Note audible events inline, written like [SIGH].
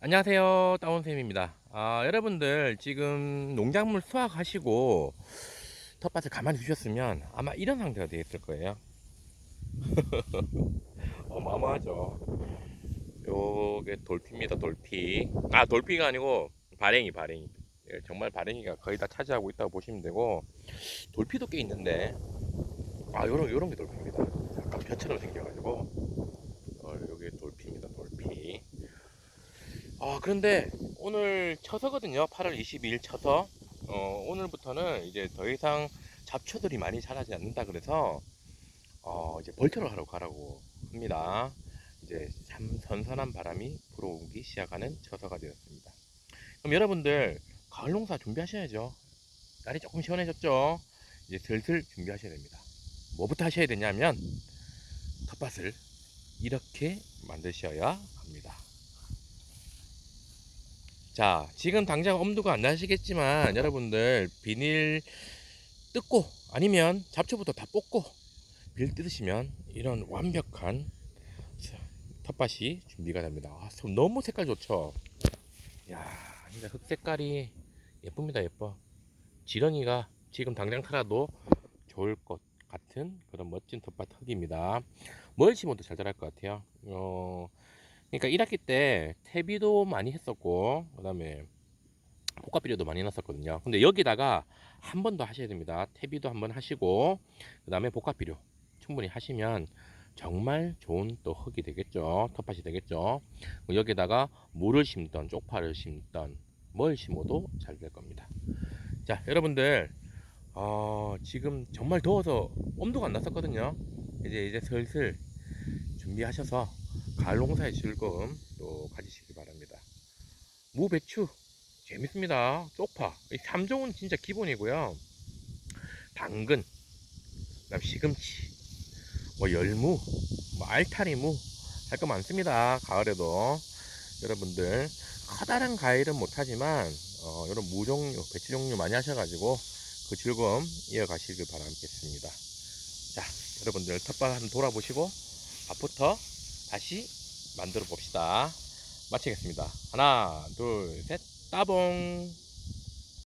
안녕하세요. 따온쌤입니다. 아, 여러분들 지금 농작물 수확하시고 텃밭을 가만히 두셨으면 아마 이런 상태가 되어 있을 거예요. [LAUGHS] 어마어마하죠. 요게 돌피입니다 돌피. 아 돌피가 아니고 발행이 발행이. 예, 정말 발행이가 거의 다 차지하고 있다고 보시면 되고 돌피도 꽤 있는데 아 요런 요런 게 돌피입니다. 약간 벼처럼 생겨가지고 어, 요게 돌피입니다 돌피 아 그런데 오늘 처서거든요. 8월 22일 처서. 어, 오늘부터는 이제 더 이상 잡초들이 많이 자라지 않는다 그래서 어, 이제 벌초를 하러 가라고 합니다. 이제 참 선선한 바람이 불어오기 시작하는 처서가 되었습니다. 그럼 여러분들 가을 농사 준비하셔야죠. 날이 조금 시원해졌죠? 이제 슬슬 준비하셔야 됩니다. 뭐부터 하셔야 되냐면 텃밭을 이렇게 만드셔야 합니다 자, 지금 당장 엄두가 안 나시겠지만 여러분들 비닐 뜯고 아니면 잡초부터 다 뽑고 빌 뜯으시면 이런 완벽한 텃밭이 준비가 됩니다. 아, 소- 너무 색깔 좋죠? 야, 진짜 흙 색깔이 예쁩니다, 예뻐. 지렁이가 지금 당장 살아도 좋을 것 같은 그런 멋진 텃밭 흙입니다. 뭘 심어도 잘 자랄 것 같아요. 어, 그러니까 1학기 때 퇴비도 많이 했었고 그다음에 복합비료도 많이 넣었거든요. 근데 여기다가 한 번 더 하셔야 됩니다. 퇴비도 한 번 하시고 그다음에 복합비료 충분히 하시면 정말 좋은 또 흙이 되겠죠. 텃밭이 되겠죠. 여기다가 물을 심던 쪽파를 심던 뭘 심어도 잘 될 겁니다. 자, 여러분들 어, 지금 정말 더워서 엄두가 안 났었거든요. 이제 이제 슬슬 준비하셔서 가을 농사의 즐거움 또 가지시기 바랍니다. 무, 배추 재밌습니다. 쪽파 이 3종은 진짜 기본이고요. 당근, 그다음 시금치, 뭐 열무, 뭐 알타리무 할 거 많습니다. 가을에도 여러분들 커다란 과일은 못하지만 어, 이런 무 종류, 배추 종류 많이 하셔가지고 그 즐거움 이어가시길 바라겠습니다. 자, 여러분들 텃밭 한번 돌아보시고 밥부터 다시 만들어 봅시다. 마치겠습니다. 하나, 둘, 셋, 따봉!